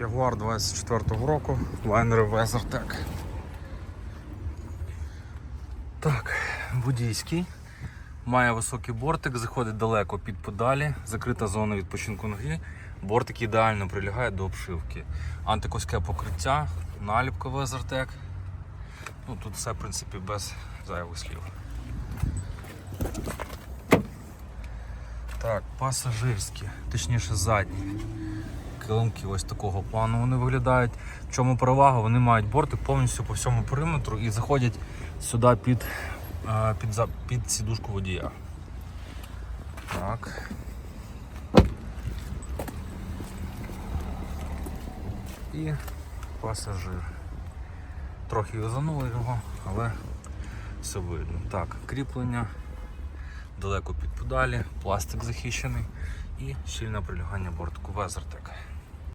Ягуар 24-го року, лайнери Везертек. Так, водійський. Має високий бортик, заходить далеко під педалі, закрита зона відпочинку ноги. Бортик ідеально прилягає до обшивки. Антикоське покриття, наліпка Везертек. Ну, тут все, в принципі, без зайвих слів. Так, пасажирські, точніше задні. Килимки ось такого плану вони виглядають. В чому перевага? Вони мають бортик повністю по всьому периметру і заходять сюди під, е, під, під сідушку водія. Так. І пасажир. Трохи юзанули його, але все видно. Так, кріплення, далеко під педалі, пластик захищений і щільне прилягання бортику Везертек.